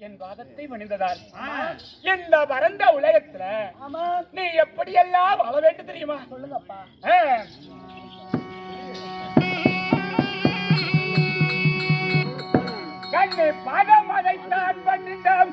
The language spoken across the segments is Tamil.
என் பாதத்தை பணிந்ததால் இந்த பரந்த உலகத்துல நீ எப்படியெல்லாம் வாழ வேண்டும் தெரியுமா? சொல்லுங்கப்பா. கண்ணு பாதம் அதைத்தான் பண்ணிட்டோம்.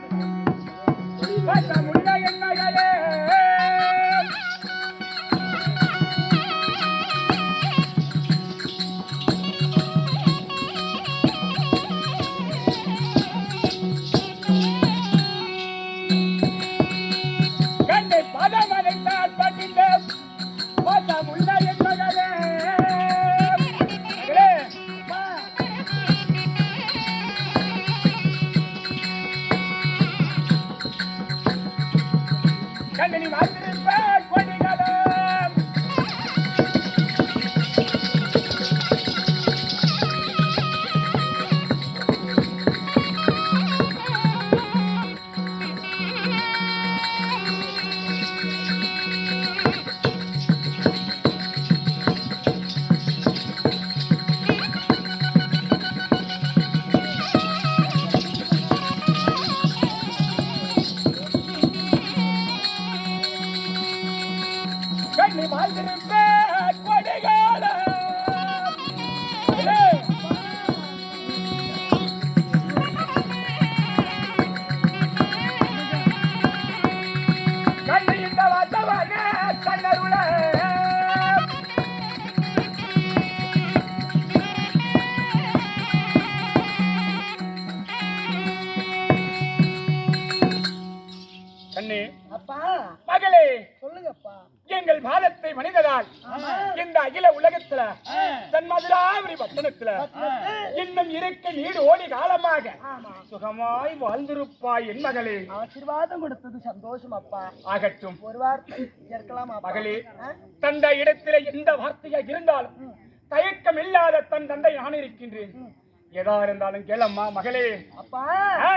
மதுராபுரி பட்டணத்துல இன்னும் இருக்க நீடு ஓடி காலமாக. சுகமாய் வாழ்ந்திருப்பாய் என் மகளே. ஆசீர்வாதம் கொடுத்தது சந்தோஷம் அப்பா. ஆகட்டும். ஒரு வார்த்தை கேட்கலாம் மகளே தந்த இடத்திலே எந்த வார்த்தையா இருந்தாலும் தயக்கம் இல்லாத தன் தந்தை நான் இருக்கின்றேன். எதா இருந்தாலும் கேளம்மா மகளே. அப்பா ஆ.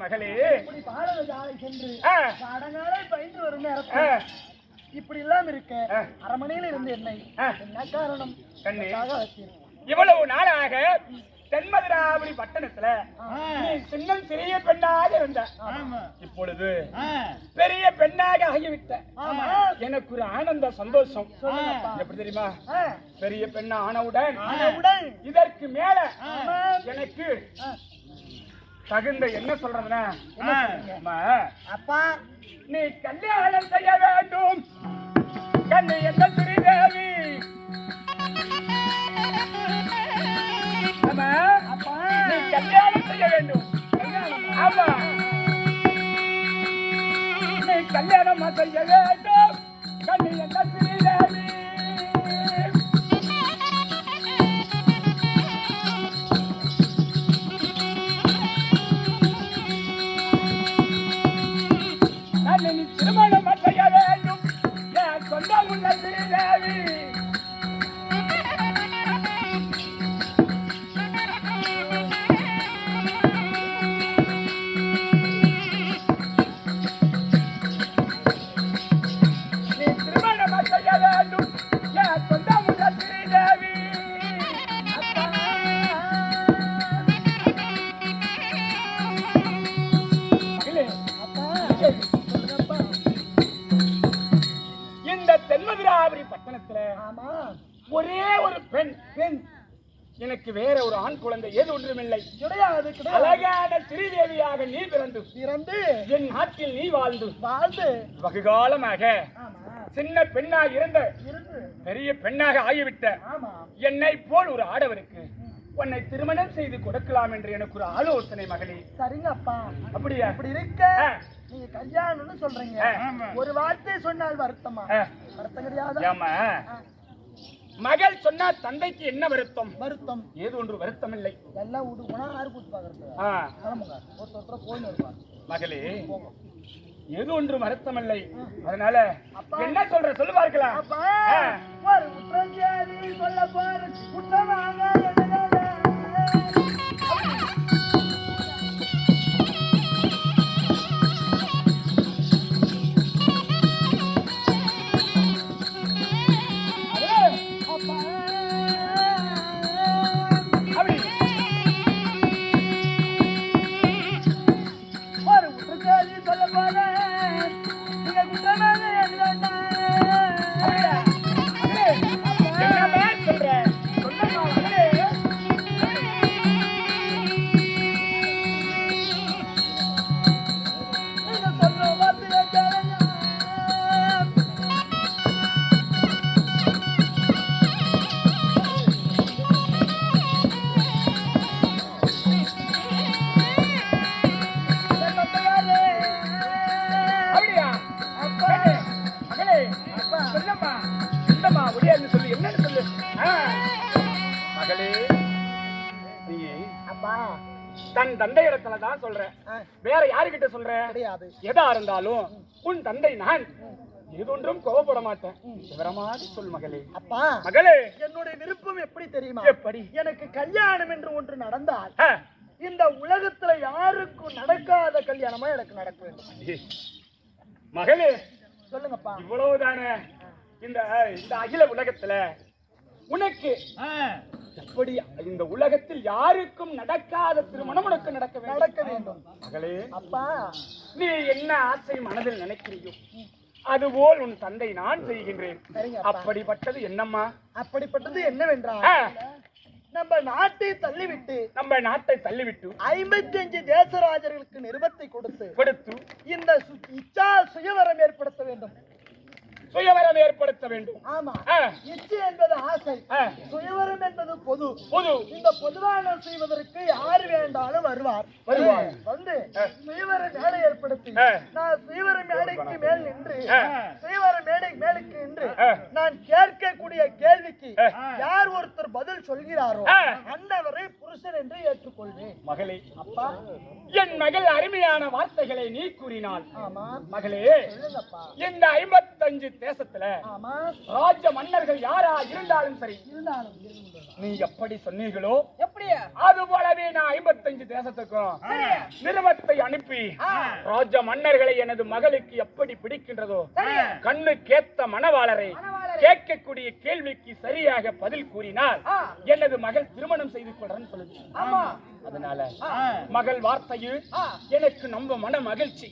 மகளே. சென்று பாடங்காலை பயின்று வரும் நேரத்தில் இப்படி இல்லாம இருக்க. அரமனையில் இருந்து என்னை. என்ன காரணம்? இவ்வளவு நாளாக தென்மதுராபுரி பட்டணத்துல சின்னம் சிறிய பெண்ணாக இருந்த. இப்பொழுது பெரிய பெண்ணாக ஆகிவிட்ட. ஆமா. எனக்கு ஒரு ஆனந்த சந்தோஷம். எப்படி தெரியுமா? பெரிய பெண்ணா ஆனவுடன். ஆனவுடன் இதற்கு மேல. எனக்கு தகுந்த என்ன சொல்றதுன்னா அப்பா நீ கல்யாணம் செய்ய வேண்டும். கண்ணு எந்த ஸ்ரீதேவி நீ கல்யாணம் செய்ய வேண்டும். ஆமா. நீ கல்யாணமா செய்ய வேண்டும். ஒரே பெண் பெண். எனக்கு வேற ஒரு ஆண் குழந்தை ஏது ஒன்றுமில்லை கிடையாது அழகான ஸ்ரீதேவியாக நீ பிறந்து. பிறந்து. என் நாட்டில் நீ வாழ்ந்து. வாழ்ந்து. வெகுகாலமாக சின்ன பெண்ணாக இருந்த பெரிய பெண்ணாக ஆகிவிட்ட என்னை போல் ஒரு ஆடவருக்கு உன்னை திருமணம் செய்து கொடுக்கலாம் என்று எனக்கு ஒரு ஆலோசனை மகளே. சரிங்கப்பா. அப்படியா? அப்படி இருக்க. நீங்க கல்யாணம்னு சொல்றீங்க. ஒரு வார்த்தை சொன்னால் வருத்தமா. வருத்தம் கிடையாது? மகள் சொன்னா தந்தைக்கு என்ன வருத்தம்? வருத்தம். ஏது ஒன்று வருத்தம் இல்லை எல்லாம் விட்டு போனா யாரு கூட்டு பாக்குறது போயின்னு இருப்பாங்க மகளே ஏது ஒன்று வருத்தம் இல்லை அதனால அப்பா. என்ன சொல்ற சொல்லு பார்க்கலாம் அப்பா. ஆ. ஒரு குற்றஞ்சாதி சொல்ல போற தன் தந்தை இடத்துல தான் சொல்ற ஆ, வேற யாருகிட்ட சொல்ற கிடையாது. எதா இருந்தாலும் உன் தந்தை நான். ஏதொன்றும் கோவப்பட மாட்டேன். விவரமாக சொல் மகளே. அப்பா மகளே. என்னுடைய விருப்பம் எப்படி தெரியுமா? எப்படி? எனக்கு கல்யாணம் என்று ஒன்று நடந்தால் இந்த உலகத்துல யாருக்கும் நடக்காத கல்யாணமா எனக்கு நடக்க வேண்டும். மகளே. சொல்லுங்கப்பா. இவ்வளவுதானே? இந்த இந்த அகில உலகத்துல உனக்கு எப்படி இந்த உலகத்தில் யாருக்கும் நடக்காத திருமணம் உனக்கு நடக்க நடக்க வேண்டும். மகளே அப்பா. நீ என்ன ஆசை மனதில் நினைக்கிறியோ அதுபோல் உன் தந்தை நான் செய்கின்றேன். அப்படிப்பட்டது என்னம்மா? அப்படிப்பட்டது என்னவென்றால் நம்ம நாட்டை தள்ளிவிட்டு நம்ம நாட்டை தள்ளிவிட்டு ஐம்பத்தி அஞ்சு தேசராஜர்களுக்கு நிருபத்தை கொடுத்து கொடுத்து இந்த இச்சா சுயவரம் ஏற்படுத்த வேண்டும். சுயவரம் ஏற்படுத்த வேண்டும். ஆமா. இச்சை என்பது ஆசை. ஆ, சுயவரம் என்பது பொது புது இந்த பொதுவான செய்வதற்கு யார் வேண்டாலும் வருவார் வருவார். வந்து சுயவர மேடை ஏற்படுத்தி. நான் சுயவர மேடைக்கு மேல் நின்று ஆ. சுயவர மேடை மேலுக்கு நின்று ஆ. நான் கேட்கக்கூடிய கேள்விக்கு ஆ. யார் ஒருத்தர் பதில் சொல்கிறாரோ ஆ. அன்னவரை புருஷன் என்று ஏற்றுக்கொள்வேன். மகளே. அப்பா. என் மகள் அருமையான வார்த்தைகளை நீ கூறினாள் மகளே. இந்த ஐம்பத்தஞ்சு தேசத்துல ராஜ மன்னர்கள் யாரா இருந்தாலும் சரி இருந்தாலும் நீ எப்படி சொன்னீர்களோ எப்படியா? அது போலவே நான் ஐம்பத்தஞ்சு தேசத்துக்கும் நிறுவத்தை அனுப்பி ராஜ மன்னர்களை எனது மகளுக்கு எப்படி பிடிக்கின்றதோ கண்ணு கேத்த மணவாளரை. கேட்கக்கூடிய கேள்விக்கு சரியாக பதில் கூறினால் எனது மகள் திருமணம் செய்து கொள்றேன்னு சொல்லுது. அதனால மகள் வார்த்தையில் எனக்கு நம்ம மன மகிழ்ச்சி.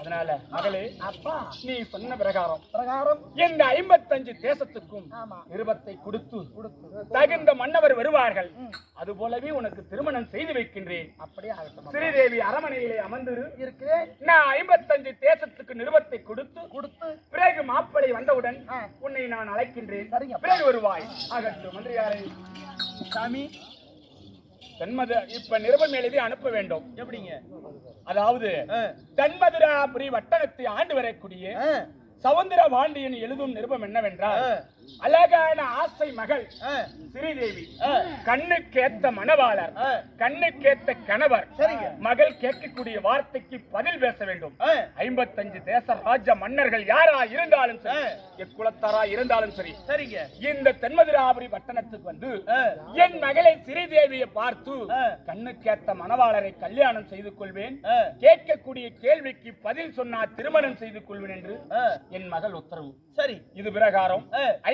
அதனால மகளே அப்பா. நீ சொன்ன பிரகாரம். பிரகாரம். இந்த ஐம்பத்தஞ்சு தேசத்துக்கும் நிருபத்தை கொடுத்து தகுந்த மன்னவர் வருவார்கள். அது போலவே உனக்கு திருமணம் செய்து வைக்கின்றேன். அப்படியே ஸ்ரீதேவி அரமனையிலே அமர்ந்திரு. இருக்கிறேன் நான் ஐம்பத்தஞ்சு தேசத்துக்கு நிருபத்தை கொடுத்து கொடுத்து. பிறகு மாப்பிளை வந்தவுடன். உன்னை நான் அழைக்கின்றேன். பிறகு வருவாய். ஆகட்டும் மந்திரியாரே சாமி. தென்மது இப்ப நிருபம் எழுதி அனுப்ப வேண்டும். எப்படிங்க? அதாவது தென்மதுராபுரி வட்டணத்தை ஆண்டு வரக்கூடிய சவுந்தர பாண்டியன் எழுதும் நிருபம் என்னவென்றால். அழகான ஆசை மகள் ஸ்ரீதேவி. கண்ணுக்கேத்த மணவாளர். கண்ணுக்கேத்த கணவர். மகள் கேட்கக்கூடிய வார்த்தைக்கு பதில் பேச வேண்டும். ஐம்பத்தஞ்சு தேச ராஜ மன்னர்கள் யாரா இருந்தாலும் சரி. எக்குலத்தாரா இருந்தாலும் சரி சரிங்க. இந்த தென்மதுராபுரி பட்டணத்துக்கு வந்து என் மகளை ஸ்ரீதேவியை பார்த்து. கண்ணுக்கேத்த மணவாளரை கல்யாணம் செய்து கொள்வேன். கேட்கக்கூடிய கேள்விக்கு பதில் சொன்னால் திருமணம் செய்து கொள்வேன் என்று என் மகள் உத்தரவு. சரி. இது பிரகாரம்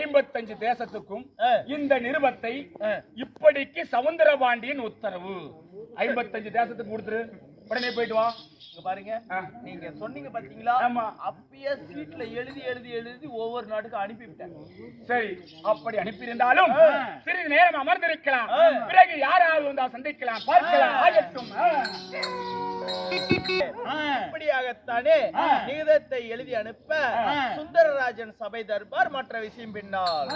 ஐம்பத்தஞ்சு தேசத்துக்கும் இந்த நிருபத்தை. இப்படிக்கு சவுந்தரபாண்டியன் உத்தரவு. ஐம்பத்தஞ்சு தேசத்துக்கு கொடுத்துரு. உடனே போயிட்டு வா. இங்க பாருங்க. நீங்க சொன்னீங்க பாத்தீங்களா? ஆமா. அப்பயே சீட்ல எழுதி எழுதி எழுதி ஒவ்வொரு நாட்டுக்கும் அனுப்பிவிட்டேன். சரி. அப்படி அனுப்பியிருந்தாலும். சிறிது நேரம் அமர்ந்திருக்கலாம். பிறகு யாராவது வந்தா சந்திக்கலாம். பார்க்கலாம். ஆகட்டும். இப்படியாகத்தானே நீதத்தை எழுதி அனுப்ப சுந்தரராஜன் சபை தர்பார் மற்ற விஷயம் பின்னால்.